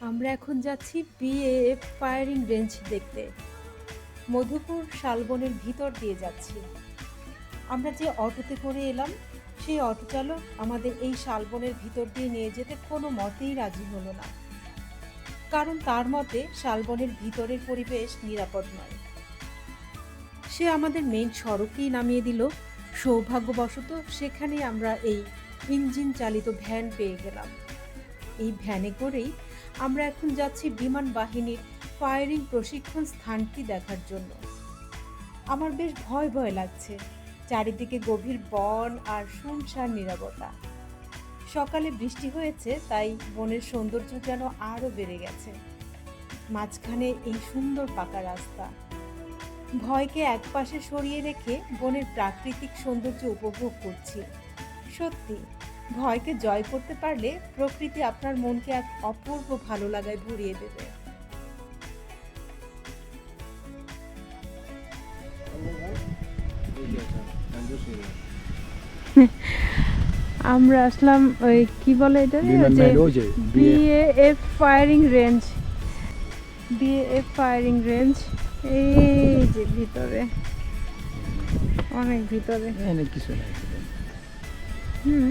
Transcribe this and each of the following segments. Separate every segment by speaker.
Speaker 1: আমরা এখন যাচ্ছি বিএএফ ফায়ারিং রেঞ্জ দেখতে। মধুপুর শালবনের ভিতর দিয়ে যাচ্ছি। আমরা যে অটোতে করে এলাম, সেই অটো চালক আমাদের এই শালবনের ভিতর দিয়ে নিয়ে যেতে কোনো মতেই রাজি হলো না। কারণ তার মতে শালবনের ভিতরের পরিবেশ নিরাপদ নয়। সে আমাদের মেইন সড়কেই নামিয়ে দিল। সৌভাগ্যবশত সেখানে আমরা এই ইঞ্জিন চালিত ভ্যান পেয়ে গেলাম। এই ভ্যানে করেই আমরা এখন যাচ্ছি বিমান বাহিনীর ফায়ারিং প্রশিক্ষণ স্থানটি দেখার জন্য। আমার বেশ ভয় ভয় লাগছে, চারিদিকে গভীর বন আর শুনশান নিরাপত্তা সকালে বৃষ্টি হয়েছে, তাই বনের সৌন্দর্য যেন আরও বেড়ে গেছে। মাঝখানে এই সুন্দর পাকা রাস্তা। ভয়কে একপাশে সরিয়ে রেখে বনের প্রাকৃতিক সৌন্দর্য উপভোগ করছি। সত্যি ভয়কে জয় করতে পারলে প্রকৃতি আপনার মনকে এক অপূর্ব ভালো লাগায় ভরিয়ে দেবে। আমরা আসলাম ওই কি বলে এটা
Speaker 2: যে
Speaker 1: BAF firing range BAF firing range এই যে ভিতরে। অনেক ভিতরে।
Speaker 2: এখানে কিছু নাই।
Speaker 1: হুম।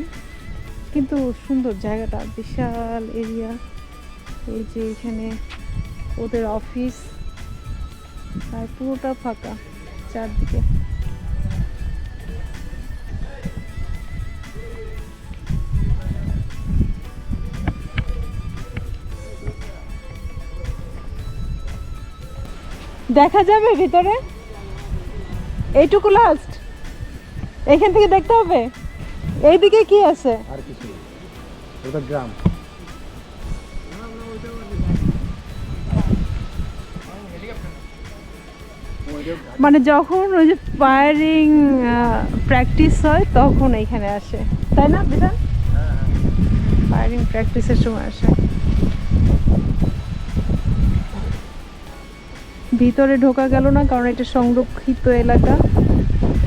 Speaker 1: কিন্তু সুন্দর জায়গাটা, বিশাল এরিয়া এই যে এখানে ওদের অফিস আর পুরোটা ফাঁকা চারদিকে। দেখা যাবে ভিতরে? এইটুকু লাস্ট এখান থেকে দেখতে হবে? এইদিকে কি আছে?
Speaker 2: আর কিছু নেই। ওটা গ্রাম।
Speaker 1: মানে যখন ওই যে ফায়ারিং প্র্যাকটিস হয় তখন এইখানে আসে। তাই না বিধান? ফায়ারিং প্র্যাকটিসের সময় আসে। ভিতরে ঢোকা গেল না কারণ এটা সংরক্ষিত এলাকা।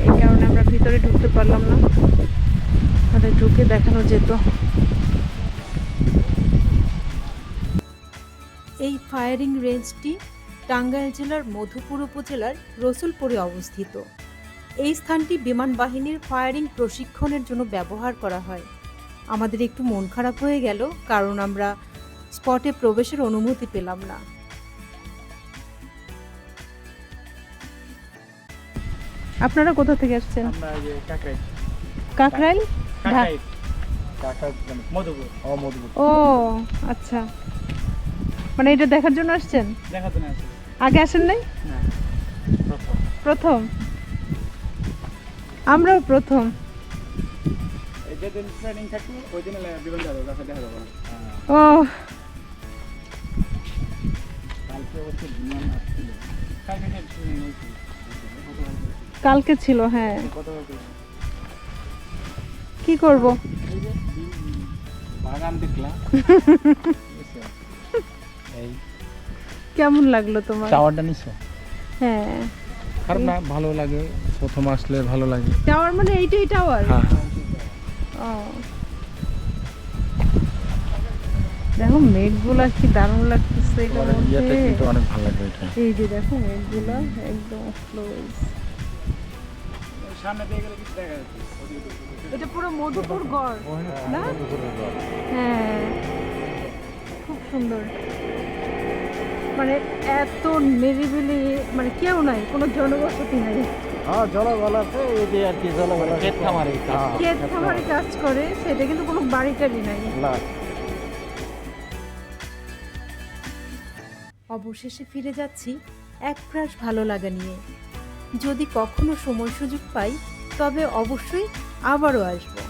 Speaker 1: এই কারণে আমরা ভিতরে ঢুকতে পারলাম না। ঢুকে দেখানো যেত। এই ফায়ারিং রেঞ্জটি টাঙ্গাইল জেলার মধুপুর উপজেলার রসুলপুরে অবস্থিত। এই স্থানটি বিমান বাহিনীর ফায়ারিং প্রশিক্ষণের জন্য ব্যবহার করা হয়। আমাদের একটু মন খারাপ হয়ে গেল কারণ আমরা স্পটে প্রবেশের অনুমতি পেলাম না। আপনারা কোথা থেকে আসছেন? কাকরাইল?
Speaker 2: মানে
Speaker 1: ও আচ্ছা। মানে এটা দেখার জন্য আসছেন? আগে আসেন নাই?
Speaker 3: না প্রথম।
Speaker 1: আমরাও প্রথম।
Speaker 3: এই যে দিন ট্রেনিং থাকবে ওই দিন বিমান যাবে কাছে দেখা যাবে। না
Speaker 1: ও।
Speaker 3: কালকে
Speaker 1: ছিল।
Speaker 3: বিমান
Speaker 1: কি করব?
Speaker 3: বাগান দেখলাম
Speaker 1: কেমন লাগল তোমার?
Speaker 2: টাওয়ারটা নিছো?
Speaker 1: হ্যাঁ।
Speaker 2: খারাপ না ভালো লাগে। প্রথম আসলে ভালো লাগে।
Speaker 1: টাওয়ার মানে এইটাই টাওয়ার
Speaker 2: হ্যাঁ।
Speaker 1: ও। দেখো মেঘগুলা কি দারুণ লাগতেছে
Speaker 2: ইয়েতে অনেক ভালো
Speaker 1: এই যে দেখো মেঘগুলা একদম ক্লোজ
Speaker 3: সামনে দিয়ে গেলে কিছু দেখা যাচ্ছে।
Speaker 1: এটা পুরো মধুপুর গড় না? হ্যাঁ। খুব সুন্দর। মানে এত নিরিবিলি মানে কেউ নাই কোনো জনবসতি নাই।
Speaker 2: হ্যাঁ জলবল আছে এই যে আর কি জলবল
Speaker 3: ক্ষেত খামারে
Speaker 1: ক্ষেত খামারে। কাজ করে সেটা কিন্তু কোনো বাড়ি টাড়ি নাই অবশেষে ফিরে যাচ্ছি এক প্রাস ভালো লাগা নিয়ে। যদি কখনো সময় সুযোগ পাই তবে অবশ্যই আবারও আসব।